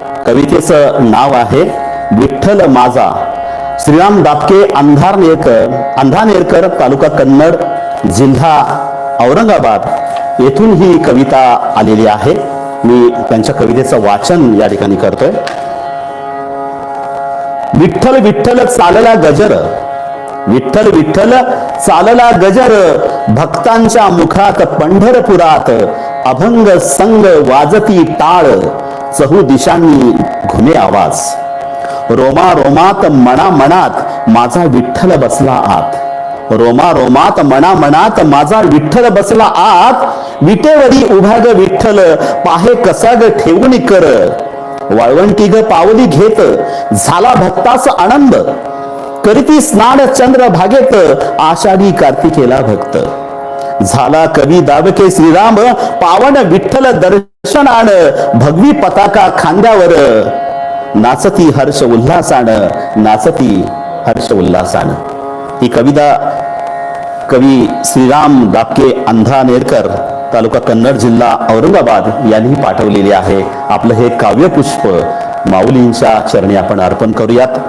कवितेचं नाव आहे विठ्ठल माझा. श्रीराम दापके अंधार नेरकर अंधारनेरकर अंधानेरकर तालुका कन्नड जिल्हा औरंगाबाद. येथून ही कविता आलेली आहे. मी त्यांच्या कवितेचं वाचन या ठिकाणी करतोय. विठ्ठल विठ्ठल चालला गजर. विठ्ठल विठ्ठल चालला गजर. भक्तांच्या मुखात पंढरपुरात. अभंग संग वाजती टाळ चहू दिशांनी घुमे आवाज. रोमा रोमात मना मनात माझा विठ्ठल बसला आत. रोमा रोमात मना मनात माझा विठ्ठल बसला आत. विटेवरी उभा ग विठ्ठल पाहे कसा ग ठेवून कर. वाळवंटी ग पावली घेत झाला भक्तास आनंद. करीती स्नान चंद्र भागेत आषाढी कार्तिकेला भक्त. झाला कवी दावके श्रीराम पावन विठ्ठल दर्शनान भगवी पताका खांद्यावर. नाचती हर्ष उल्हासान नाचती हर्ष उल्हासान ही कविता कवी श्रीराम दापके अंधानेरकर तालुका कन्नड जिल्हा औरंगाबाद यांनी पाठवलेली आहे. आपलं हे काव्यपुष्प माऊलींच्या चरणी आपण अर्पण करूयात.